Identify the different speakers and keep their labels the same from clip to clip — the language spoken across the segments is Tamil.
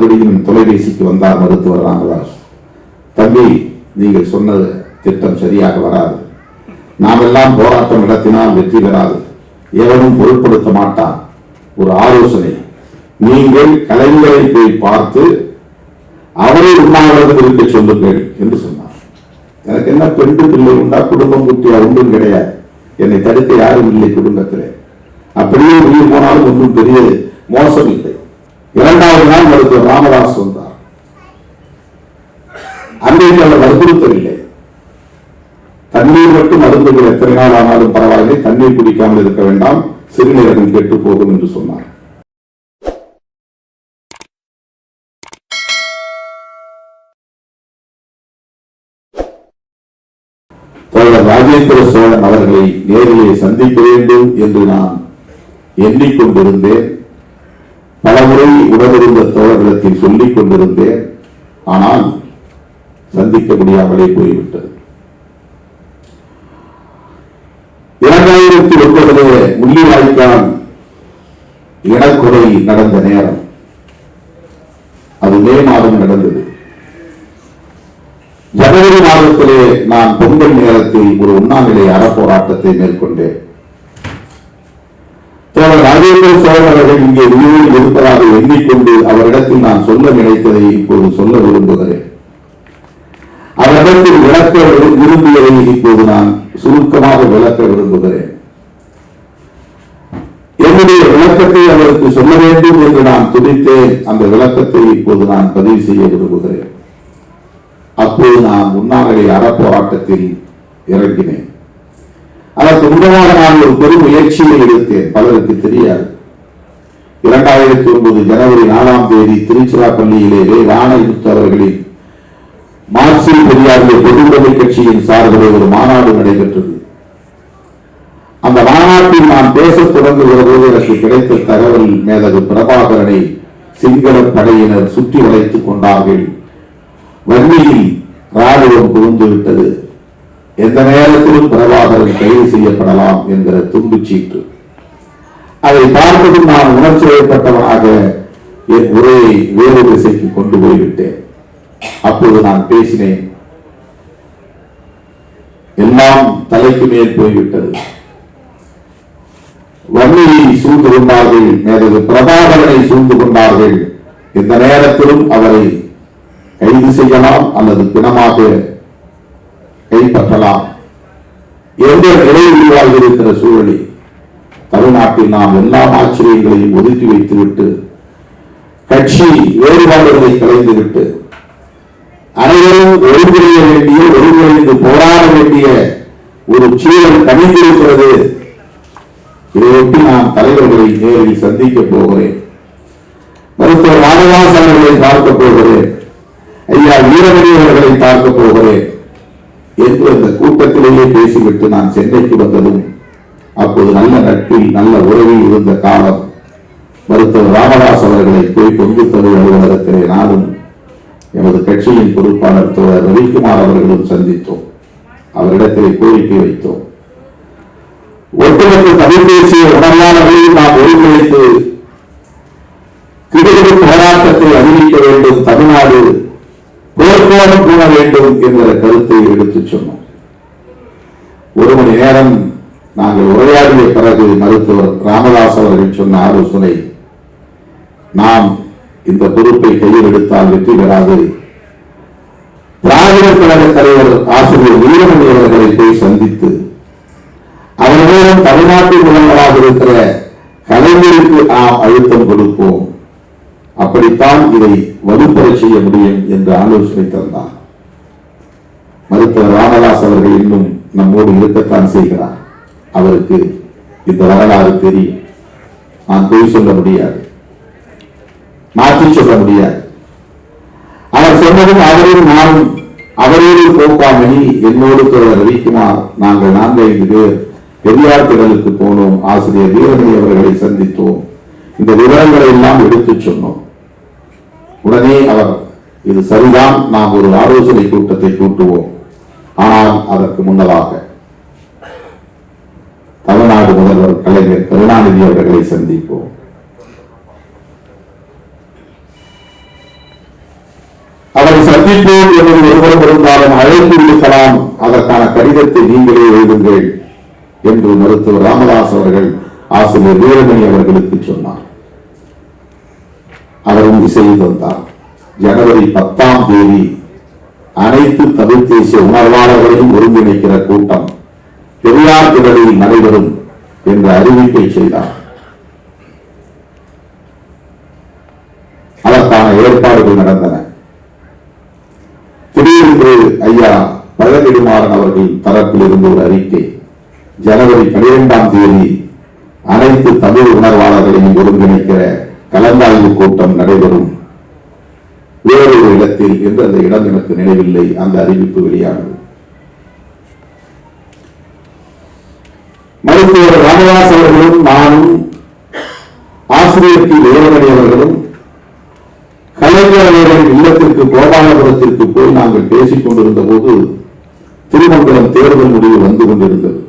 Speaker 1: மறுபடியும் தொலைபேசிக்கு வந்தார் மருத்துவர் ராமதாஸ் தம்பி நீங்கள் சொன்னது திட்டம் சரியாக வராது. நாமெல்லாம் போராட்டம் நடத்தினால் வெற்றி பெறாது. எவனும் பொருட்படுத்த மாட்டான். ஒரு ஆலோசனை. நீங்கள் கலைஞரை போய் பார்த்து அவரை உண்ணாவிரதம் இருக்க சொல்லுங்கள் என்று சொன்னார். எனக்கு என்ன பெண்டு பிள்ளை உண்டா? குடும்பம் குட்டியா? ஒன்றும் கிடையாது. என்னை தடுக்க யாரும் இல்லை குடும்பத்தில். அப்படியே உயிர் போனாலும் ஒன்றும் பெரிய மோசம் இல்லை. இரண்டாவது நாள் மருத்துவர் ராமதாஸ் வந்தார். அன்றைக்கு அவர் வற்புறுத்தவில்லை தண்ணீர் மட்டும் மருந்துகள் எத்தனை நாள் ஆனாலும் பரவாயில்லை தண்ணீர் குடிக்காமல் இருக்க வேண்டாம் சிறுநீரகம் கெட்டு போகும் என்று சொன்னார். ராஜேந்திர சோழன் அவர்களை நேரிலே சந்திக்க வேண்டும் என்று நான் எண்ணிக்கொண்டிருந்தேன். பலமுறை உடனிருந்த தோழர்களுக்கு சொல்லிக் கொண்டிருந்தேன். ஆனால் சந்திக்க முடியாமலே போய்விட்டது. இரண்டாயிரத்தி ஒன்பதிலே முள்ளிவாய்க்கால் இடக்குறை நடந்த நேரம். அது மே மாதம் நடந்தது. ஜனவரி மாதத்திலே நான் பொங்கல் நேரத்தில் ஒரு உண்ணாநிலை அறப்போராட்டத்தை மேற்கொண்டேன். ராஜேந்திர சோழன் அவர்கள் இங்கே உயிரோடு இருப்பதாக எண்ணிக்கொண்டு அவரிடத்தில் நான் சொல்ல நினைத்ததை இப்போது சொல்ல விரும்புகிறேன். அவரிடத்தில் விளக்க விரும்பியதை இப்போது நான் சுருக்கமாக விளக்க விரும்புகிறேன். என்னுடைய விளக்கத்தை அவருக்கு சொல்ல வேண்டும் என்று நான் துடித்தேன் அந்த விளக்கத்தை இப்போது நான் பதிவு செய்ய விரும்புகிறேன். அப்போது நான் உண்ணாநிலை அறப்போராட்டத்தில் இறங்கினேன். ஆனால் முன்னதாக நான் ஒரு பெரும் முயற்சியை எடுத்தேன். பலருக்கு தெரியாது. இரண்டாயிரத்தி ஒன்பது ஜனவரி நாலாம் தேதி திருச்சிராப்பள்ளியிலே வே. ராணமுத்து அவர்களின் மார்க்சிய பெரியாருடைய பொதுவுடைமை கட்சியின் சார்பில் ஒரு மாநாடு நடைபெற்றது. அந்த மாநாட்டில் நான் பேசத் தொடங்குகிற போது எனக்கு கிடைத்த தகவல் மேதகு பிரபாகரனை சிங்கள படையினர் சுற்றி வளைத்துக் கொண்டார்கள். வன்னியில் ராணுவம் புகுந்து விட்டது. எந்த நேரத்திலும் பிரபாகரன் கைது செய்யப்படலாம் என்கிற துண்டுச்சீட்டு அதை பார்த்ததும் நான் உணர்ச்சி ஏற்பட்டவனாக என் உரையை வேறு திசைக்கு கொண்டு போய்விட்டேன். அப்போது நான் பேசினேன் எல்லாம் தலைக்கு மேல் போய்விட்டது. வன்னியை சூழ்ந்து கொண்டார்கள் நேரது பிரபாகரனை சூழ்ந்து கொண்டார்கள் இந்த நேரத்திலும் அவரை கைது செய்யலாம் அல்லது பிணமாக கைப்பற்றலாம் என்ற நிலை உருவாகி இருக்கிற சூழலில் தமிழ்நாட்டில் நாம் எல்லா ஆச்சரியங்களையும் ஒதுக்கி வைத்துவிட்டு கட்சி வேறுபாடுகளை கலைந்துவிட்டு அனைவரும் ஒருங்கிணைய வேண்டிய ஒருங்கிணைந்து போராட வேண்டிய ஒரு சூழல் கணிந்திருக்கிறது இதையொட்டி நான் தலைவர்களை நேரில் சந்திக்க போகிறேன். மருத்துவர் ராமதாஸ் அவர்களை பார்க்க போகிறேன். ஐயா வீரமணி அவர்களை பார்க்க போகிறேன். என்று அந்த கூட்டத்திலேயே பேசிவிட்டு நான் சென்னைக்கு வந்ததும் அப்போது நல்ல நட்பில் நல்ல உறவில் இருந்த காலம் மருத்துவர் ராமதாஸ் அவர்களை போய் கொங்கு தமிழ் அலுவலகத்திலே நானும் எமது கட்சியின் பொறுப்பாளர் தோழர் ரவிக்குமார் அவர்களும் சந்தித்தோம். அவரிடத்திலே கோரிக்கை வைத்தோம். ஒட்டுமொத்த தமிழ் தேசிய உணர்வாளர்களையும் நாம் ஒருங்கிணைத்து கிடுகிடு போராட்டத்தை அறிவிக்க வேண்டும் தமிழ்நாடு போர்க்கோணம் கூற வேண்டும் என்ற கருத்தை எடுத்துச் சொன்னோம். ஒரு மணி நேரம் நாங்கள் உரையாடிய பிறகு மருத்துவர் ராமதாஸ் அவர்கள் சொன்ன ஆலோசனை நாம் இந்த பொறுப்பை கையில் எடுத்தால் வெற்றி பெறாது. திராவிட கழக தலைவர் ஆசிரியர் வீரமணி அவர்களை போய் சந்தித்து அவர்களிடம் தமிழ்நாட்டில் முதல்வராக இருக்கிற கலைஞருக்கு நாம் அழுத்தம் கொடுப்போம். அப்படித்தான் இதை வலுப்பெறச் செய்ய முடியும் என்று ஆலோசனை தந்தார் மருத்துவர் ராமதாஸ் அவர்கள் இன்னும் நம்மோடு இருக்கத்தான் செய்கிறார். அவருக்கு இந்த வரலாறு தெரியும். நான் பொய் சொல்ல முடியாது. மாற்றி சொல்ல முடியாது. அவர் சொன்னதும் அவரோடு நானும் அவரோடு போக்காமணி என்னோடு தோழர் ரவிக்குமார் நாங்கள் நான்கு ஐந்து பேர் பெரியார் திடலுக்கு போனோம். ஆசிரியர் வீரமணி அவர்களை சந்தித்தோம். இந்த விவரங்களை எல்லாம் எடுத்துச் சொன்னோம். உடனே அவர் இது சரிதான் நாம் ஒரு ஆலோசனை கூட்டத்தை கூட்டுவோம். ஆனால் அதற்கு முன்னதாக தமிழ்நாடு முதல்வர் கலைஞர் கருணாநிதி அவர்களை சந்திப்போம். சந்திப்போம் என்பது ஒருவரும் இருந்தாலும் அழைப்பு இருக்கலாம் அதற்கான கடிதத்தை நீங்களே எழுதுங்கள் என்று மருத்துவர் ராமதாஸ் அவர்கள் ஆசிரியர் வீரமணி அவர்களுக்கு சொன்னார். அவரும் இசை தந்தார். ஜனவரி பத்தாம் தேதி அனைத்து தமிழ் தேசிய உணர்வாளர்களையும் ஒருங்கிணைக்கிற கூட்டம் பெரியார் திடலில் நடைபெறும் என்ற அறிவிப்பை செய்தார். அதற்கான ஏற்பாடுகள் நடந்தன. திடீரென்று ஐயா பழனிடுமாறன் அவர்கள் தரப்பில் இருந்து ஒரு அறிக்கை. ஜனவரி பனிரெண்டாம் தேதி அனைத்து தமிழ் உணர்வாளர்களையும் ஒருங்கிணைக்கிற கலந்தாய்வு கூட்டம் நடைபெறும். வேறொரு இடத்தில் என்று அந்த இடம் எனக்கு நினைவில்லை அந்த அறிவிப்பு வெளியானது. மருத்துவர் ராமதாஸ் அவர்களும் நானும் ஆசிரியர் பி வீரமணி அவர்களும் கலைஞர் அவர்களின் இல்லத்திற்கு கோபாலபுரத்திற்கு போய் நாங்கள் பேசிக் கொண்டிருந்த போது திருமங்கலம் தேர்தல் முடிவு வந்து கொண்டிருந்தது.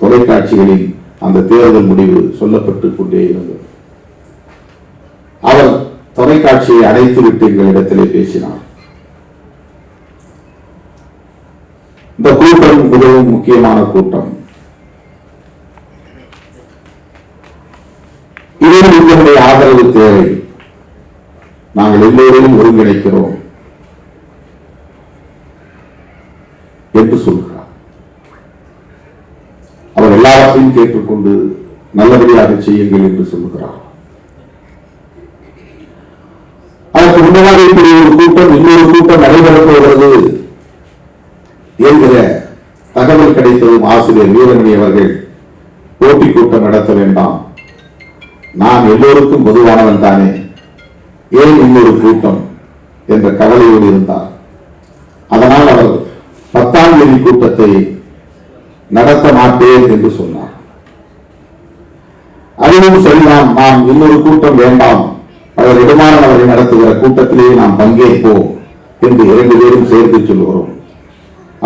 Speaker 1: தொலைக்காட்சிகளில் அந்த தேர்தல் முடிவு சொல்லப்பட்டுக் கொண்டே இருந்தது. அவர் தொலைக்காட்சியை அடைத்துவிட்டு எங்களிடத்திலே பேசினார் இந்த கூட்டம் மிகவும் முக்கியமான கூட்டம். இதில் உங்களுடைய ஆதரவு தேவை. நாங்கள் எல்லோரையும் ஒருங்கிணைக்கிறோம் என்று சொல்கிறார். அவர் எல்லாவற்றையும் கேட்டுக்கொண்டு நல்லபடியாக செய்யுங்கள் என்று சொல்லுகிறார் அதற்கு முன்னதாக இப்படி ஒரு கூட்டம் இன்னொரு கூட்டம் நடைபெறப் போகிறது என்கிற தகவல் கிடைத்ததும் ஆசிரியர் வீரமணி அவர்கள் போட்டி கூட்டம் நடத்த வேண்டாம். நான் எல்லோருக்கும் பொதுவானவன் தானே. ஏன் இன்னொரு கூட்டம் என்ற கவலையோடு இருந்தார். அதனால் அவர் பத்தாம் தேதி கூட்டத்தை நடத்த மாட்டேன் என்று சொன்னார். அதுவும் சரிதான். நாம் இன்னொரு கூட்டம் வேண்டாம். அவர் இடமாறன் அவரை நடத்துகிற கூட்டத்திலேயே நாம் பங்கேற்போம் என்று இரண்டு பேரும் சேர்த்து சொல்கிறோம்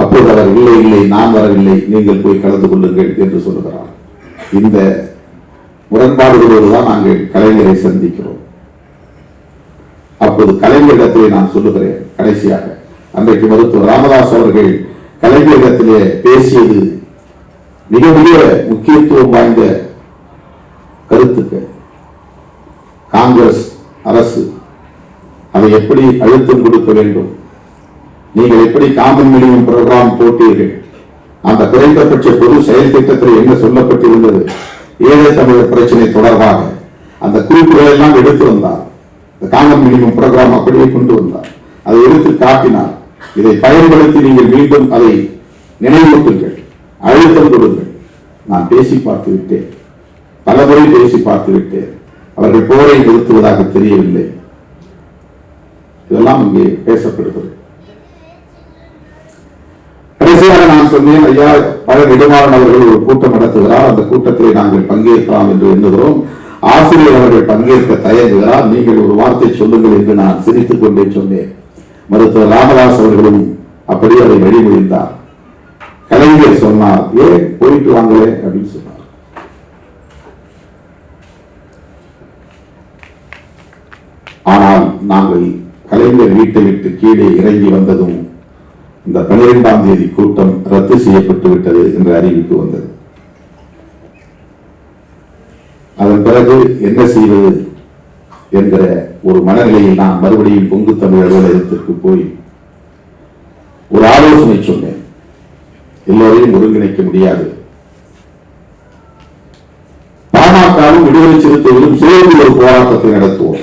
Speaker 1: அப்போது அவர் இல்லை இல்லை நான் வரவில்லை நீங்கள் போய் கலந்து கொள்ளுங்கள் என்று சொல்லுகிறார். இந்த முரண்பாடுகளோடு தான் நாங்கள் கலைஞரை சந்திக்கிறோம். அப்போது கலைஞரிடத்திலே நான் சொல்லுகிறேன் கடைசியாக. அன்றைக்கு மருத்துவர் ராமதாஸ் அவர்கள் கலைஞரிடத்திலே பேசியது மிக மிக முக்கியத்துவம் வாய்ந்த கருத்துக்கள். காங்கிரஸ் அரசு அதை எப்படி அழுத்தம் கொடுக்க வேண்டும்? நீங்கள் எப்படி காமன் மினிமம் ப்ரோக்ராம் போட்டீர்கள்? அந்த குறைந்தபட்ச பொது செயல் திட்டத்தில் என்ன சொல்லப்பட்டிருந்தது? ஏழை தமிழர் பிரச்சனை தொடர்பாக அந்த குறிப்புகளை எல்லாம் எடுத்து வந்தார். இந்த காமன் மினிமம் ப்ரோக்ராம் அப்படியே கொண்டு வந்தார். அதை எடுத்து காட்டினார். இதை பயன்படுத்தி நீங்கள் மீண்டும் அதை நினைவூட்டுங்கள் அழுத்தம் கொடுங்கள். நான் பேசி பார்த்து விட்டேன். பலமுறை பேசி பார்த்து விட்டேன். அவர்கள் போரை நிறுத்துவதாக தெரியவில்லை. இதெல்லாம் இங்கே பேசப்படுகிறது. கடைசியாக நான் சொன்னேன் ஐயா பல நெடுமாறன் அவர்கள் ஒரு கூட்டம் நடத்துகிறார். அந்த கூட்டத்தில் நாங்கள் பங்கேற்கலாம் என்று எண்ணுகிறோம். ஆசிரியர் அவர்கள் பங்கேற்க தயங்குகிறார். நீங்கள் ஒரு வார்த்தை சொல்லுங்கள் என்று நான் சிரித்துக் கொண்டே சொன்னேன். மருத்துவர் ராமதாஸ் அவர்களும் அப்படியே அதை வழிமொழிந்தார். கலைஞர் சொன்னார் ஏன் போயிட்டு வாங்களே? அப்படின்னு சொன்னார் ஆனால் நாங்கள் கலைஞர் வீட்டை விட்டு கீழே இறங்கி வந்ததும் இந்த பனிரெண்டாம் தேதி கூட்டம் ரத்து செய்யப்பட்டு விட்டது என்ற அறிவிப்பு வந்தது. அதன் பிறகு என்ன செய்வது என்கிற ஒரு மனநிலையில் நான் மறுபடியும் பொங்கு தமிழ் அலுவலகத்திற்கு போய் ஒரு ஆலோசனை சொன்னேன். எல்லோரையும் ஒருங்கிணைக்க முடியாது. பாமகவும் விடுதலை சிறுத்தைகளும் சேர்ந்து ஒரு போராட்டத்தை நடத்துவோம்.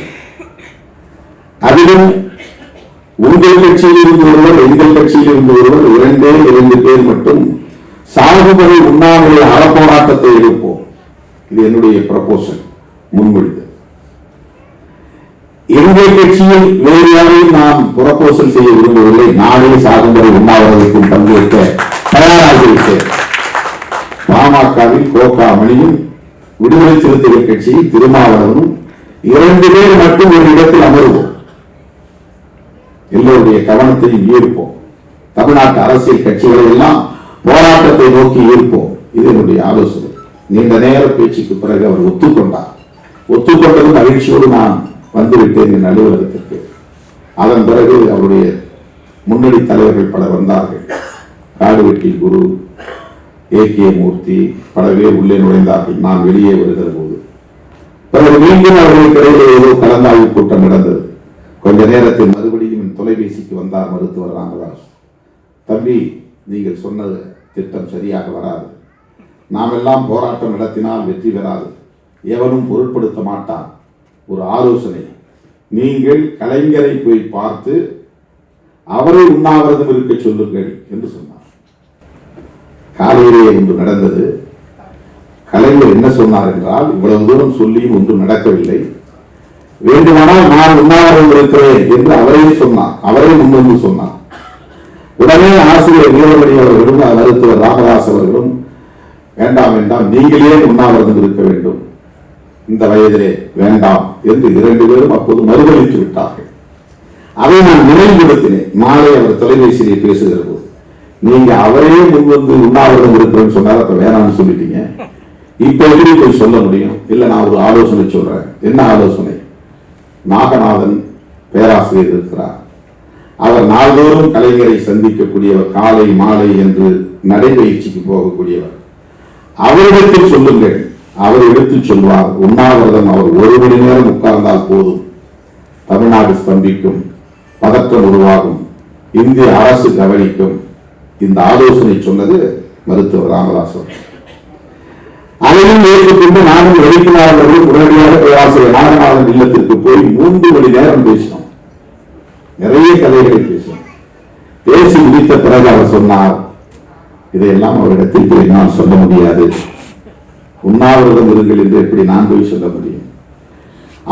Speaker 1: அதிலும் உங்கள் கட்சியில் இருந்து ஒருவர் எங்கள் கட்சியில் இருந்து ஒருவர் இரண்டே இரண்டு பேர் மட்டும் சாகுபடி உண்ணாமலே அறப்போராட்டத்தை எடுப்போம் இது என்னுடைய ப்ரப்போசல் முன்மொழிந்தது எங்கள் கட்சியில் வேறு யாரையும் நாம் புறப்போசல் செய்ய விரும்பவில்லை. நானே சாகுபடி உண்ணாவிரதத்தில் பங்கேற்க தயாராகிவிட்டேன். பாமகவில் கோகா மணியும் விடுதலை சிறுத்தைகள் கட்சியில் திருமாவளவனும் இரண்டு பேர் மட்டும் ஒரு இடத்தில் அமருவோம். எல்லோருடைய கவனத்தையும் ஈர்ப்போம். தமிழ்நாட்டு அரசியல் கட்சிகளை எல்லாம் போராட்டத்தை நோக்கி ஈர்ப்போம். இது என்னுடைய ஆலோசனை. நீண்ட நேர பேச்சுக்கு பிறகு அவர் ஒத்துக்கொண்டார். ஒத்துக்கொண்டதும் மகிழ்ச்சியோடு நான் வந்துவிட்டேன் என் அலுவலகத்திற்கு. அதன் பிறகு அவருடைய முன்னணி தலைவர்கள் பலர் வந்தார்கள். காடுவெட்டி குரு ஏ கே மூர்த்தி பல பேர் உள்ளே நுழைந்தார்கள். நான் வெளியே வருகிற போது. பிறகு மீண்டும் அவர்களுக்கு இடையிலே ஏதோ கலந்தாய்வு கூட்டம் நடந்தது. கொஞ்ச நேரத்தில் மறுபடியும் தொலைபேசிக்கு வந்தார் மருத்துவர் ராமதாஸ். தம்பி நீங்கள் சொன்னது திட்டம் சரியாக வராது. நாம் எல்லாம் போராட்டம் நடத்தினால் வெற்றி பெறாது. எவனும் பொருட்படுத்த மாட்டான். ஒரு ஆலோசனை. நீங்கள் கலைஞரை போய் பார்த்து அவரை உண்ணாவிரதம் இருக்க சொல்லுங்கள் என்று சொன்னார். காலையிலே ஒன்று நடந்தது. கலைஞர் என்ன சொன்னார் என்றால் இவ்வளவு தூரம் சொல்லியும் ஒன்றும் நடக்கவில்லை. வேண்டுமானால் நான் உண்ணாவிரதம் இருக்கிறேன் என்று அவரே சொன்னார். அவரே முன்வந்து சொன்னார். உடனே ஆசிரியர் வீரமணி அவர்களும் மருத்துவர் ராமதாஸ் அவர்களும் வேண்டாம் வேண்டாம் நீங்களே உண்ணாவிரதம் இருக்க வேண்டும். இந்த வயதிலே வேண்டாம் என்று இரண்டு பேரும் அப்போது மறுதளித்து விட்டார்கள். அதை நான் நினைவுபடுத்தினேன். மாலை அவர் தொலைபேசியிலே பேசுகிற போது. நீங்க அவரே முன்வந்து உண்ணாவிரதம் இருக்கிறேன்னு சொன்னார். அப்ப வேணாம்னு சொல்லிட்டீங்க. இப்ப எப்படி போய் சொல்ல முடியும்? இல்ல நான் ஒரு ஆலோசனை சொல்றேன். என்ன ஆலோசனை? நாகநாதன் பேராசிரியர் இருக்கிறார். அவர் நாள்தோறும் கலைஞரை சந்திக்கக்கூடியவர் காலை மாலை என்று நடைபயிற்சிக்கு போகக்கூடியவர். அவரிடத்தில் சொல்லுங்கள். அவர் எடுத்துச் சொல்வார். உண்ணாவிரதம் அவர் ஒரு மணி நேரம் உட்கார்ந்தால் போதும். தமிழ்நாடு ஸ்தம்பிக்கும் பதற்றம் உருவாகும். இந்திய அரசு கவனிக்கும். இந்த ஆலோசனை சொன்னது மருத்துவர் ராமதாஸ் அதையும் ஏற்றுக்கொண்டு நானும் எழுப்பினார்கள் உடனடியாக பேராசிரியர் நாகநாதன் இல்லத்திற்கு போய் மூன்று மணி நேரம் பேசினோம். நிறைய கதைகளை பேசினோம். பேசி முடித்த பிறகு அவர் சொன்னார் இதையெல்லாம் அவரிடத்தில் போய் நான் சொல்ல முடியாது. உண்ணாவிரதம் இருங்கள் என்று எப்படி நான் போய் சொல்ல முடியும்?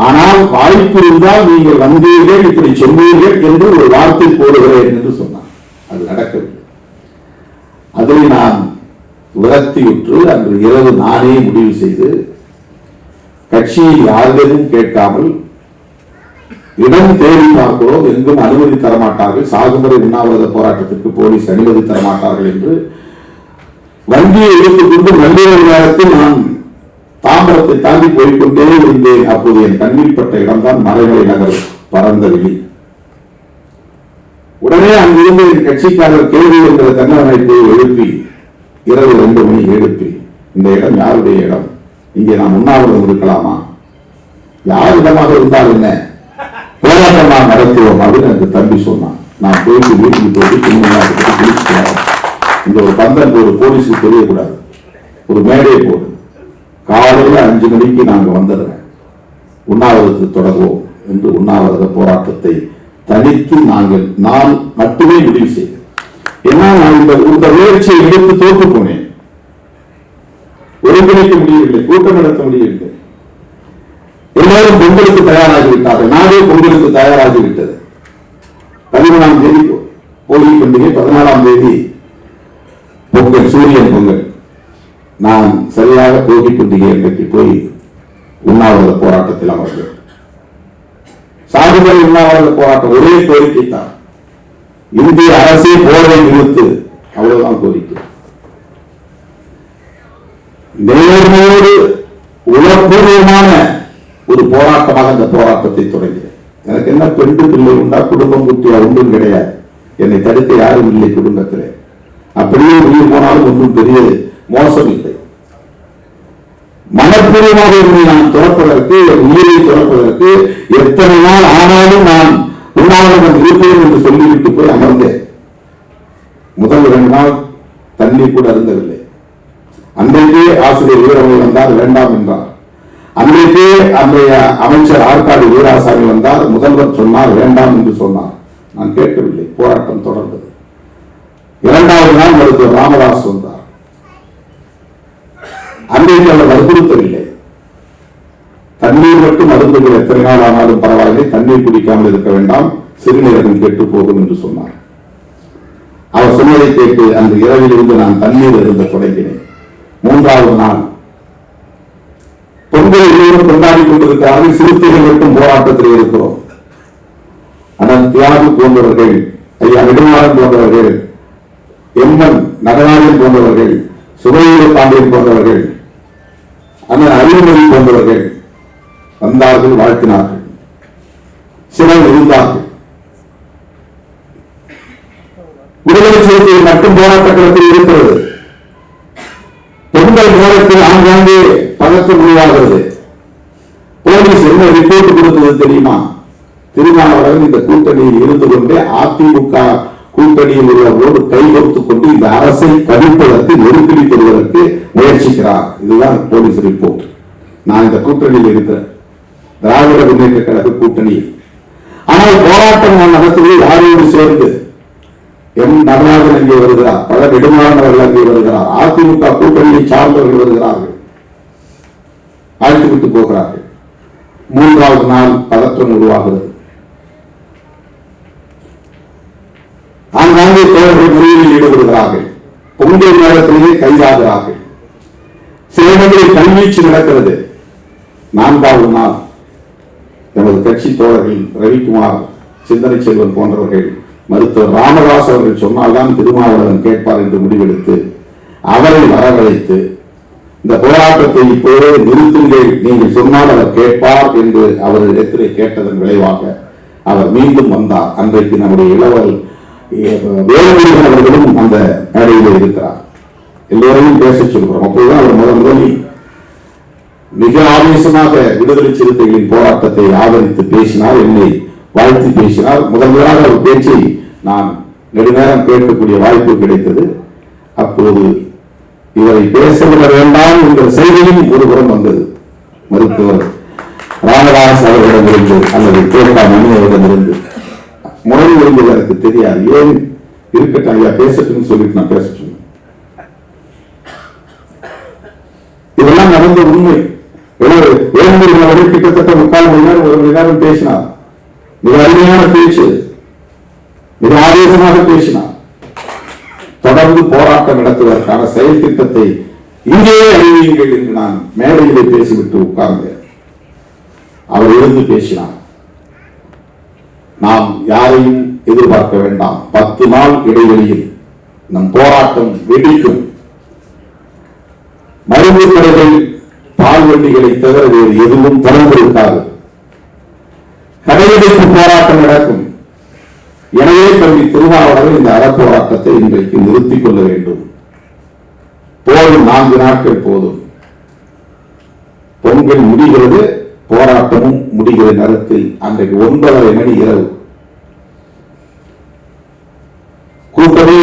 Speaker 1: ஆனால் வாய்ப்பு இருந்தால் நீங்கள் வந்தீர்கள் இப்படி சொன்னீர்கள் என்று ஒரு வார்த்தை போடுகிறேன் என்று சொன்னார். அது நடக்கவில்லை. அதை நான் விரக்தியுற்று அன்று இரவு நானே முடிவு செய்து கட்சியில் யாரிடமும் கேட்காமல் இடம் தேடி பார்க்கிறோம் எங்கும் அனுமதி தரமாட்டார்கள். சாகுமுறை உண்ணாவிரத போராட்டத்திற்கு போலீஸ் அனுமதி தரமாட்டார்கள் என்று வண்டியை எடுத்துக்கொண்டு நள்ளிரவு நேரத்தில் நான் தாம்பரத்தை தாண்டி போய்கொண்டே இருந்தேன். அப்போது என் கண்ணில் பட்ட இடம்தான் மறைமலை நகர் பரந்த வெளி உடனே அங்கிருந்து என் கட்சிக்காரர் கேள்வி என்ற தன்னமைப்பை எழுப்பி இரவு ரெண்டு மணி எழுப்பி இந்த இடம் யாருடைய இடம்? இங்கே நாம் உண்ணாவிரதம் இருக்கலாமா யார் இடமாக இருந்தால் என்ன? போராட்டம் நான் நடத்துவோம் அப்படின்னு எனக்கு தம்பி சொன்னான். நான் போயிட்டு வீட்டுக்கு போயிட்டு துணிமணி குளிச்சுட்டு இந்த ஒரு பந்தம் ஒரு போலீஸுக்கு தெரியக்கூடாது. ஒரு மேடையை போடு. காலையில் அஞ்சு மணிக்கு நாங்கள் வந்துடுறேன் உண்ணாவிரதத்தை தொடர்வோம் என்று உண்ணாவிரத போராட்டத்தை தனித்து நாங்கள் நான் மட்டுமே முடிவு செய்தேன் ஏன்னா நான் இந்த இந்த முயற்சியை எடுத்து தோற்று போனேன். ஒருங்கிணைக்க முடியவில்லை கூட்டம் நடத்த முடியவில்லை. எல்லாரும் பொங்கலுக்கு தயாராகிவிட்டார்கள். நானே நாடே பொங்கலுக்கு தயாராகிவிட்டது. பதிமூணாம் தேதி போகி பண்டிகை பதினாலாம் தேதி பொங்கல் சூரியன் பொங்கல். நான் சரியாக போகி பண்டிகை பற்றி போய் உண்ணாவிரத போராட்டத்தில் அமர்ந்தேன். சாகுபடி உண்ணாவிரத போராட்டம் ஒரே கோரிக்கை தான் இந்திய அரசே போரை நிறுத்து. அவ்வளவுதான் கோரிக்கை. நேர்மையோடு உணர்வுபூர்வமான ஒரு போராட்டமாக அந்த போராட்டத்தை தொடங்கினேன். எனக்கு என்ன பெண்டு பிள்ளை உண்டா குடும்பம் குட்டியா ஒன்றும் கிடையாது. என்னை தடுக்க யாரும் இல்லை குடும்பத்தில். அப்படியே உயிர் போனாலும் ஒன்றும் பெரிய மோசம் இல்லை. மனப்பூர்வமாக என்னை நான் துறப்பதற்கு உயிரை துறப்பதற்கு எத்தனை நாள் ஆனாலும் நான் உண்ணாவிரதம் இருப்பேன் என்று சொல்லிவிட்டு போய் அமர்ந்தேன். முதல் இரண்டு நாள் தண்ணீர் கூட அருந்தவில்லை. அன்றைக்கே ஆசிரியர் வீரமணி வந்தார் வேண்டாம் என்றார். அன்றைக்கே அன்றைய அமைச்சர் ஆற்காடு வீராசாமி வந்தார் முதல்வர் சொன்னார் வேண்டாம் என்று சொன்னார். நான் கேட்கவில்லை போராட்டம் தொடர்ந்தது. இரண்டாவது நாள் மருத்துவர் ராமதாஸ் வந்தார். அன்றைக்கு அவர் வற்புறுத்தவில்லை. தண்ணீர் மட்டும் அருந்துகள் எத்தனை நாள் ஆனாலும் பரவாயில்லை. தண்ணீர் குடிக்காமல் இருக்க வேண்டாம். சிறுநீரகம் கெட்டு போகும் என்று சொன்னார். அவர் சொன்னதை கேட்டு அந்த இரவில் இருந்து நான் தண்ணீர் இருந்த தொடங்கினேன். மூன்றாவது நாள். பெண்கள் எல்லோரும் கொண்டாடி கொண்டிருக்கிறார்கள். சிறுத்தைகள் மட்டும் போராட்டத்தில் இருக்கிறோம். ஆனால் தியாகு போன்றவர்கள் ஐயா நெடுமாறன் போன்றவர்கள் எம்மன் நகராஜன் போன்றவர்கள் சுபவீர பாண்டியன் போன்றவர்கள் அண்ணன் அறிவுமொழி போன்றவர்கள் வந்தார்கள் வாழ்த்தினார்கள். சிலர் இருந்தார்கள். விடுதலை செய்தியை மட்டும் போராட்ட களத்தில் இருக்கிறது. பெண்கள் நேரத்தில் ஆங்காங்கே பதற்றம் உருவாகிறது போலீஸ் என்ன ரிப்போர்ட் கொடுத்தது தெரியுமா? திருமாவளவன் இந்த கூட்டணியில் இருந்து கொண்டே அதிமுக கூட்டணியில் உள்ளவர்களோடு கைகோர்த்துக் கொண்டு இந்த அரசை கவிழ்ப்பதற்கு நெருக்கடி பெறுவதற்கு முயற்சிக்கிறார். இதுதான் போலீஸ் ரிப்போர்ட் நான் இந்த கூட்டணியில் இருக்கிறேன். திராவிட முன்னேற்ற கழக கூட்டணி. ஆனால் போராட்டம் நான் நடத்துவது யாரோடு சேர்ந்து? எம் நடராஜன் அங்கே வருகிறார் பல நெடுமாறவர்கள் அங்கே வருகிறார் அதிமுக கூட்டணியை சார்ந்தவர்கள் வருகிறார்கள். அழைத்து விட்டு போகிறார்கள். மூன்றாவது நாள் பதற்றம் உருவாகிறது. ஆங்காங்கே தோழர்கள் முறையில் ஈடுபடுகிறார்கள். பொங்கல் நேரத்திலேயே கைதாகிறார்கள். சில இடங்களில் கல்வீச்சு நடக்கிறது. நான்காவது நாள். எனது கட்சி தோழர்கள் ரவிக்குமார் சிந்தனை செல்வன் போன்றவர்கள் மருத்துவர் ராமதாஸ் அவர்கள் சொன்னால்தான் திருமாவளவன் கேட்பார் என்று முடிவெடுத்து அவரை வரவழைத்து இந்த போராட்டத்தை இப்போதே நிறுத்துங்கள் நீங்கள் சொன்னால் அவர் கேட்பார் என்று அவரிடத்திலே கேட்டதன் விளைவாக அவர் மீண்டும் வந்தார். அன்றைக்கு நம்முடைய இளவல் வேலுமுருகன் அவர்களும் அந்த மேடையிலே இருக்கிறார். எல்லோரையும் பேச சொல்கிறோம். அப்போதுதான் அவர் முதல் முதலில் மிக ஆவேசமாக விடுதலை சிறுத்தைகளின் போராட்டத்தை ஆதரித்து பேசினார் என்னை வாழ்த்து பேசினார் முதல் முதலாக ஒரு பேச்சை நான் நெடுநேரம் கேட்கக்கூடிய வாய்ப்பு கிடைத்தது. அப்போது இவரை பேசவிட வேண்டாம் என்ற செய்தியும் ஒருபுறம் வந்தது. மருத்துவர் ராமதாஸ் அவர்களிடமிருந்து அல்லது கேட்டா மணி அவர்களிடமிருந்து. முறை இருந்தது எனக்கு தெரியாது. ஏன்? இருக்கட்டும் ஐயா பேசட்டும்னு சொல்லிட்டு நான் பேச சொன்னேன் இதெல்லாம் நடந்த உண்மை. வேலுமுருகன் அவர்கள் கிட்டத்தட்ட முக்கால் மணி நேரம் ஒரு மணி நேரம் பேசினார் மிக அருமையான பேச்சு. மிக ஆவேசமாக பேசினார் தொடர்ந்து போராட்டம் நடத்துவதற்கான செயல் திட்டத்தை இங்கேயே அறிவியுங்கள் என்று நான் மேடையிலே பேசிவிட்டு உட்கார்ந்தேன். அவர் இருந்து பேசினார். நாம் யாரையும் எதிர்பார்க்க வேண்டாம். பத்து நாள் இடைவெளியில் நம் போராட்டம் வெடிக்கும். மருந்து கடைகள் பால்வண்டிகளை தவிர வேறு எதுவும் தொடர்பு இருக்காது கடையடைப்பு போராட்டம் நடக்கும். எனவே தம்பி திருமாவளவன் இந்த அறப்போராட்டத்தை இன்றைக்கு நிறுத்திக் கொள்ள வேண்டும். போதும் நான்கு நாட்கள் போதும். பொங்கல் முடிகிறது போராட்டமும் முடிகிற நேரத்தில் அன்றைக்கு ஒன்பதரை மணி இரவு. கூட்டமே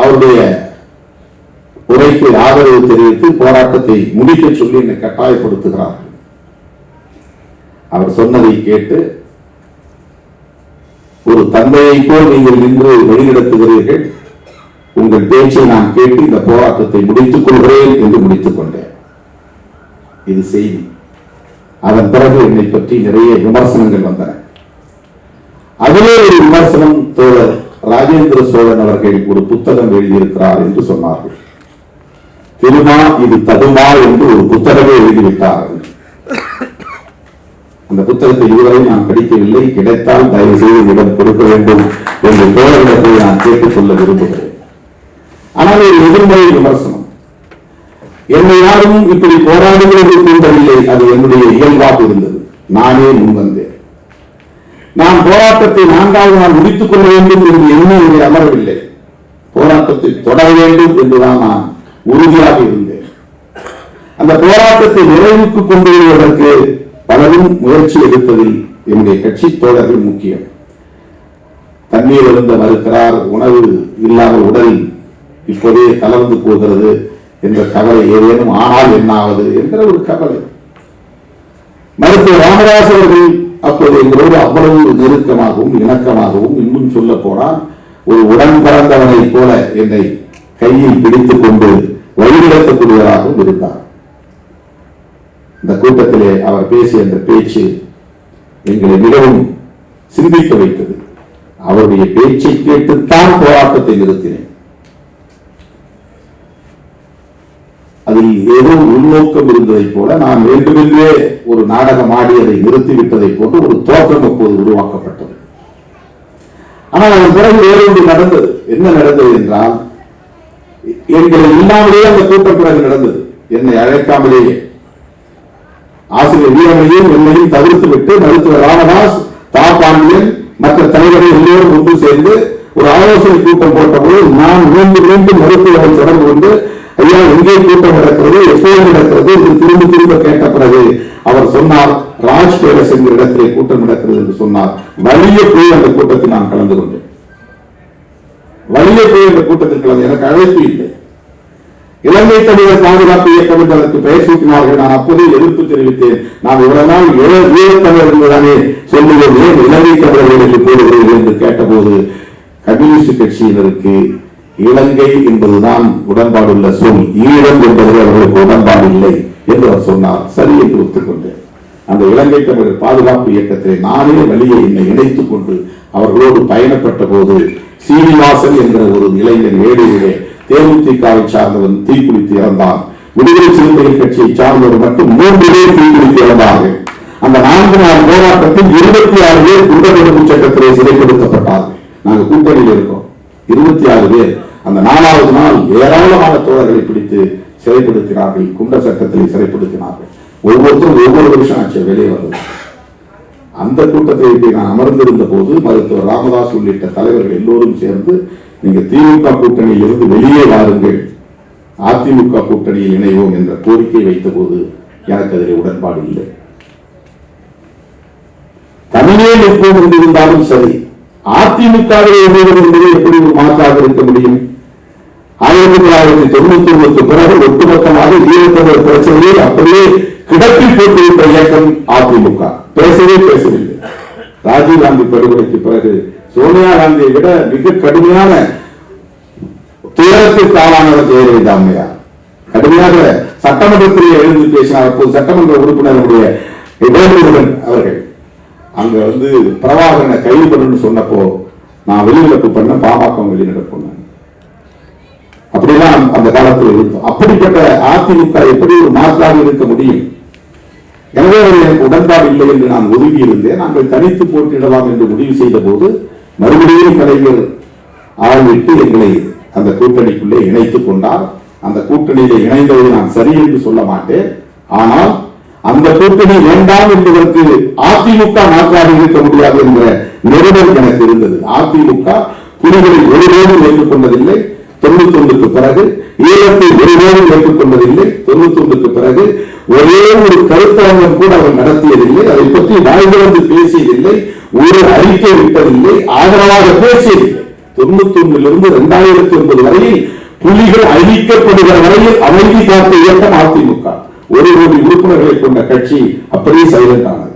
Speaker 1: அவருடைய உரைக்கு ஆதரவு தெரிவித்து போராட்டத்தை முடிக்க சொல்லி என்னை கட்டாயப்படுத்துகிறார்கள் அவர் சொன்னதை கேட்டு ஒரு தந்தையை போல் நீங்கள் நின்று வழிநடத்துகிறீர்கள். உங்கள் பேச்சை நான் கேட்டு இந்த போராட்டத்தை முடித்துக் கொள்கிறேன் என்று முடித்துக் கொண்டேன். இது செய்தி. அதன் பிறகு என்னை பற்றி நிறைய விமர்சனங்கள் வந்தன. அதிலே ஒரு விமர்சனம் தோழர் ராஜேந்திர சோழன் அவர்கள் ஒரு புத்தகம் எழுதியிருக்கிறார் என்று சொன்னார்கள். திருமா இது தகுமா என்று ஒரு புத்தகமே எழுதிவிட்டார்கள் அந்த புத்தகத்தை இதுவரை நான் படிக்கவில்லை. கிடைத்தால் தயவு செய்து இடம் கொடுக்க வேண்டும் என்று தோழர்களை நான் கேட்டுக் கொள்ள விரும்புகிறேன். ஆனால் ஒரு எதிர்மறை விமர்சனம். என்னை யாரும் இப்படி போராடுகிறது தூண்டவில்லை அது என்னுடைய இயல்பாக இருந்தது. நானே முன்வந்தேன். நான் போராட்டத்தை நான்காவது நாள் முடித்துக் கொள்ள வேண்டும் என்று எண்ணம் என்னை அமரவில்லை. போராட்டத்தை தொடர வேண்டும் என்றுதான் நான் உறுதியாக இருந்தேன். அந்த போராட்டத்தை நிறைவுக்கு கொண்டு வருவதற்கு பலரும் முயற்சி எடுப்பதில் என்னுடைய கட்சி தோழர்கள் முக்கியம். தண்ணீர் இருந்த மறுக்கிறார் உணவு இல்லாத உடல் இப்போதே தளர்ந்து போகிறது என்ற கவலை ஏதேனும் ஆனால் என்னாவது என்கிற ஒரு கவலை. மருத்துவர் ராமதாஸ் அவர்கள் அப்போது எங்களோடு அவ்வளவு நெருக்கமாகவும் இணக்கமாகவும் இன்னும் சொல்ல போனால் ஒரு உடன் பிறந்தவனைப் போல என்னை கையில் பிடித்துக் கொண்டு வழிநடத்தக்கூடியவராகவும் இருந்தார். இந்த கூட்டத்திலே அவர் பேசிய அந்த பேச்சு எங்களை மிகவும் சிந்திக்க வைத்தது. அவருடைய பேச்சை கேட்டுத்தான் போராட்டத்தை நிறுத்தினேன். அதில் ஏதோ உள்நோக்கம் இருந்ததைப் போல நான் வேண்டுமென்றே ஒரு நாடகம் ஆடியதை நிறுத்திவிட்டதை போன்று ஒரு தோற்றம் அப்போது உருவாக்கப்பட்டது. ஆனால் அதன் பிறகு வேறு ஒன்று நடந்தது. என்ன நடந்தது என்றால் எங்களை இல்லாமலேயே அந்த கூட்டப்பிறகு நடந்தது. என்னை அழைக்காமலேயே. ஆசிரியர் வீரமையும் என்னையும் தவிர்த்து விட்டு மருத்துவர் ராமதாஸ் தா பாண்டியன் மற்ற தலைவர்கள் எல்லோரும் ஒன்று சேர்ந்து ஒரு ஆலோசனை கூட்டம் போட்டபோது நான் மீண்டும் மீண்டும் மருத்துவரை தொடர்பு கொண்டு ஐயா எங்கே கூட்டம் நடக்கிறது? எப்போது நடக்கிறது? என்று திரும்ப திரும்ப கேட்ட பிறகு அவர் சொன்னார் ராஜ் பேரஸ் என்கிற இடத்திலே கூட்டம் நடக்கிறது என்று சொன்னார். வலிய போய் அந்த கூட்டத்தில் நான் கலந்து கொண்டேன். வலிய போய் அந்த வந்து கலந்து எனக்கு அழைப்பு இல்லை. இலங்கை தமிழர் பாதுகாப்பு இயக்கம் என்று அதற்கு பெயர் சூட்டினார்கள். நான் அப்போதே எதிர்ப்பு தெரிவித்தேன். நான் இவ்வளவு ஈழத்தமிழர் என்பதானே சொல்லுவது ஏன் இலங்கை தமிழர்கள் என்று போடுகிறீர்கள் என்று கேட்டபோது கம்யூனிஸ்ட் கட்சியினருக்கு இலங்கை என்பதுதான் உடன்பாடுள்ள சொல். ஈழம் என்பது அவர்களுக்கு உடன்பாடு இல்லை என்று அவர் சொன்னார். சரி என்று ஒத்துக்கொண்டேன். அந்த இலங்கை தமிழர் பாதுகாப்பு இயக்கத்தை நானே வழியை என்னை இணைத்துக் கொண்டு அவர்களோடு பயணப்பட்ட போது சீனிவாசன் என்ற ஒரு இளைஞன் ஏழையிலே தேமுதிகவை சார்ந்தவன் தீக்குளித்து இறந்தான். விடுதலை சிறுத்தைகள் கட்சியை சார்ந்தவர் மட்டும் மூன்று பேர் தீக்குளித்து இறந்தார்கள். அந்த நான்கு நாள் போராட்டத்தில் இருபத்தி ஆறு பேர் குண்டத்தடுப்பு சட்டத்திலே சிறைப்படுத்தப்பட்டார்கள். நாங்க கூட்டணியில் இருக்கோம். இருபத்தி ஆறு பேர் அந்த நாலாவது நாள் ஏராளமான தோழர்களை பிடித்து சிறைப்படுத்தினார்கள். குண்ட சட்டத்திலே சிறைப்படுத்தினார்கள். ஒவ்வொருத்தரும் ஒவ்வொரு வருஷம் ஆச்சு வெளியே வந்தது. அந்த கூட்டத்தை நான் அமர்ந்திருந்த போது மருத்துவர் ராமதாஸ் உள்ளிட்ட தலைவர்கள் எல்லோரும் சேர்ந்து நீங்க திமுக கூட்டணியில் இருந்து வெளியே வாருங்கள். அதிமுக கூட்டணியில் இணைவோம் என்ற கோரிக்கை வைத்த போது எனக்கு அதில் உடன்பாடு இல்லை. தனியே நிற்போம் என்றிருந்தாலும் சரி அதிமுகவே இணைவது என்பது எப்படி ஒரு மாற்றாக இருக்க முடியும்? ஆயிரத்தி தொள்ளாயிரத்தி தொண்ணூத்தி ஒன்பதுக்கு பிறகு ஒட்டுமொத்தமாக ஈழத்தமிழர் பிரச்சனையை அப்படியே கிடப்பில் போட்டுவிட்ட இயக்கம் அதிமுக. பேசவே பேசவில்லை. ராஜீவ் காந்தி படுகொலைக்கு பிறகு சோனியா காந்தியை விட மிக கடுமையான துயரத்துக்கு ஆளானவர் ஜெயலலிதா அம்மையார். கடுமையாக சட்டமன்றத்திலே எழுந்து பேசினார். அப்போது சட்டமன்ற உறுப்பினருடைய வேலுமுருகன் அவர்கள். அங்க வந்து பிரபாகரனை கைது பண்ணணும்னு சொன்னப்போ நான் வெளிநடப்பு பண்ண பாமக வெளிநடப்பு பண்ணேன் அப்படிதான் அந்த காலத்தில் இருந்தோம். அப்படிப்பட்ட அதிமுக எப்படி ஒரு மாற்றாக இருக்க முடியும்? எனவே எனக்கு உடன்பாடு இல்லை என்று நான் ஒதுங்கி இருந்தேன் நாங்கள் தனித்து போட்டியிடலாம் என்று முடிவு செய்த போது மறுபடியும் கலைஞர் ஆழ்விட்டு எங்களை அந்த கூட்டணிக்குள்ளே இணைத்துக் கொண்டார். அந்த கூட்டணியிலே இணைந்ததை நான் சரி என்று சொல்ல மாட்டேன். ஆனால் அந்த கூட்டணி வேண்டாம் என்பதற்கு அதிமுக மாற்றாக இருக்க முடியாது என்ற நிறுவனம் எனக்கு இருந்தது. அதிமுக புலிகளை ஒருபோதும் ஏற்றுக்கொண்டதில்லை. தொண்ணூத்தி ஒன்றுக்கு பிறகு ஈழத்தை ஒருபோதும் ஏற்றுக்கொண்டதில்லை. தொண்ணூத்தி ஒன்றுக்கு பிறகு ஒரே ஒரு கருத்தரங்கம் கூட அவர் நடத்தியதில்லை. அதை பற்றி வாய்திறந்து பேசியதில்லை. ஒரு அறிக்கை விட்டதில்லை. ஆதரவாக பேசியதில்லை. தொண்ணூத்தி ஒன்றிலிருந்து இரண்டாயிரத்தி ஒன்பது வரையில் புலிகள் அழிக்கப்படுகிற வரையில் அமைதி காத்த இயக்கம் அதிமுக. ஒரு கோடி உறுப்பினர்களை கொண்ட கட்சி அப்படியே சைலண்ட் ஆனது.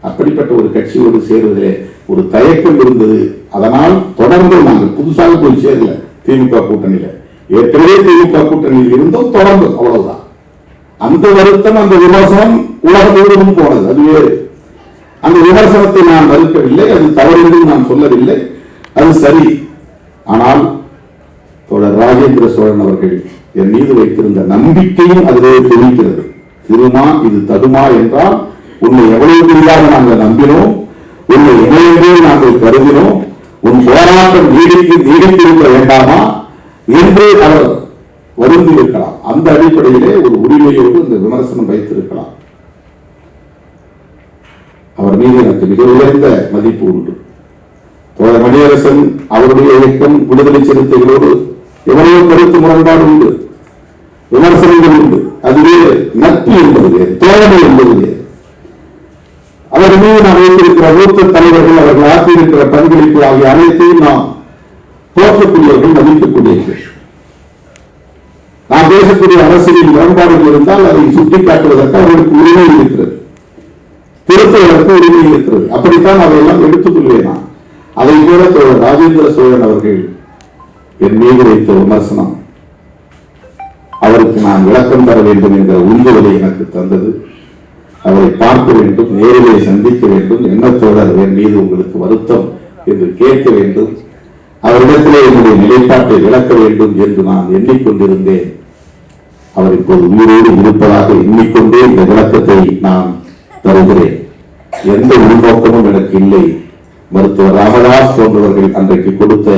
Speaker 1: அப்படிப்பட்ட ஒரு கட்சியோடு சேருவதிலே ஒரு தயக்கம் இருந்தது. அதனால் தொடர்ந்து நாங்கள் புதுசாக போய் சேரல. திமுக கூட்டணியில. ஏற்கனவே திமுக கூட்டணியில் இருந்தும் தொடர்ந்து அவ்வளவுதான். அந்த வருத்தம் அந்த விமர்சனம் உலக முழுவதும் போனது. அது வேறு அந்த விமர்சனத்தை நான் மறுக்கவில்லை அது தவறு நான் சொல்லவில்லை. அது சரி. ஆனால் தோழர் ராஜேந்திர சோழன் அவர்கள் என் மீது வைத்திருந்த நம்பிக்கையும் அதிலே தெரிவிக்கிறது திருமா இது தடுமா என்றால் உன்னை எவ்வளவு பெரிதாக நாங்கள் நம்பினோம் உன்னை இணையவே நாங்கள் கருதினோம் உன் போராட்டம் நீடித்து நீடித்திருக்க வேண்டாமா என்று அவர் வருந்திருக்கலாம் அந்த அடிப்படையிலே ஒரு உரிமையோடு இந்த விமர்சனம் வைத்திருக்கலாம். அவர் மீது எனக்கு மிக உயர்ந்த மதிப்பு உண்டு. தோழர் மணியரசன் அவருடைய இயக்கம் விடுதலை சிறுத்தைகளோடு எவ்வளவு கருத்து முரண்பாடு உண்டு. விமர்சனங்கள் உண்டு. அதுவே நட்பு என்பது வேறு தோழமை என்பது வேறு அவர் மீது நாம் வைத்திருக்கிற மூத்த தலைவர்கள் அவர்கள் ஆற்றியிருக்கிற பங்களிப்பு ஆகிய அனைத்தையும் நாம் போற்றக்கூடியவர்கள் மதிக்கக்கூடியவர்கள். நாம் பேசக்கூடிய அரசியல் முரண்பாடுகள் இருந்தால் அதை சுட்டிக்காட்டுவதற்கு அவர்களுக்கு உரிமை இருக்கிறது. திருத்துவதற்கு உரிமை இருக்கிறது. அப்படித்தான் அதையெல்லாம் எடுத்துக்கொள்வேன் நான். அதை கூட தோழர் ராஜேந்திர சோழன் அவர்கள் என் மீது வைத்த விமர்சனம் அவருக்கு நான் விளக்கம் தர வேண்டும் என்ற உந்துவதை எனக்கு தந்தது. அவரை பார்க்க வேண்டும் நேரிலே சந்திக்க வேண்டும் என்ன தோழர் என் மீது உங்களுக்கு வருத்தம் என்று கேட்க வேண்டும். அவரிடத்திலே என்னுடைய நிலைப்பாட்டை விளக்க வேண்டும் என்று நான் எண்ணிக்கொண்டிருந்தேன். அவர் இப்போது உயிரோடு இருப்பதாக எண்ணிக்கொண்டே இந்த விளக்கத்தை நான் தருகிறேன். எந்த உள்நோக்கமும் எனக்கு இல்லை. மருத்துவர் ராமதாஸ் போன்றவர்கள் அன்றைக்கு கொடுத்த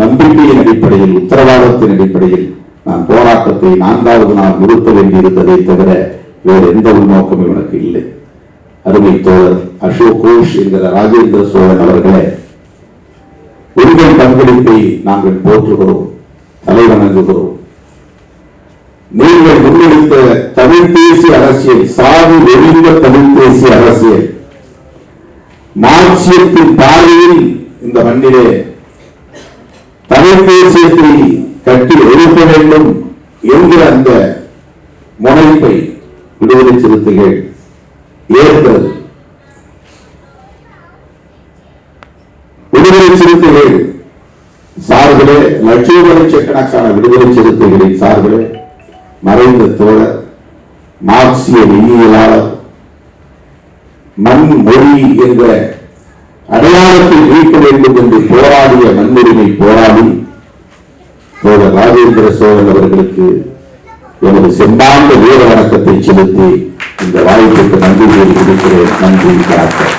Speaker 1: நம்பிக்கையின் அடிப்படையில் உத்தரவாதத்தின் அடிப்படையில் நான் போராட்டத்தை நான்காவது நாள் நிறுத்த வேண்டியிருந்ததை தவிர வேறு எந்த உள்நோக்கமும் எனக்கு இல்லை. அருமை தோழர் அசோக் கோஷ் என்கிற ராஜேந்திர சோழன் அவர்களே உங்கள் பங்களிப்பை நாங்கள் போற்றுகிறோம் தலைவணங்குகிறோம் நீங்கள் முன்னெடுத்த தமிழ் தேசிய அரசியல் சாதி வெளிந்த தமிழ் தேசிய அரசியல் மார்க்சியத்தின் பார்வையில் இந்த மண்ணிலே தமிழ் தேசியத்தை கட்டி எழுப்ப வேண்டும் என்கிற அந்த முனைப்பை விடுதலை சிறுத்தைகள் ஏற்பது. விடுதலை சிறுத்தைகள் சார்பிலே லட்சோப லட்சக்கணக்கான விடுதலை சிறுத்தைகளின் சார்பிலே மறைந்த தோழர் மார்க்சிய மெய்யியலாளர் மண் மொழி என்ற அடையாளத்தை நீக்க வேண்டும் என்று போராடிய மண்ணுரிமை போராடி தோழர் ராஜேந்திர சோழன் அவர்களுக்கு எனது செம்பாந்த வீர வணக்கத்தை செலுத்தி இந்த வாய்ப்புக்கு நன்றி தெரிவிக்கிறேன் நன்றி வணக்கம்.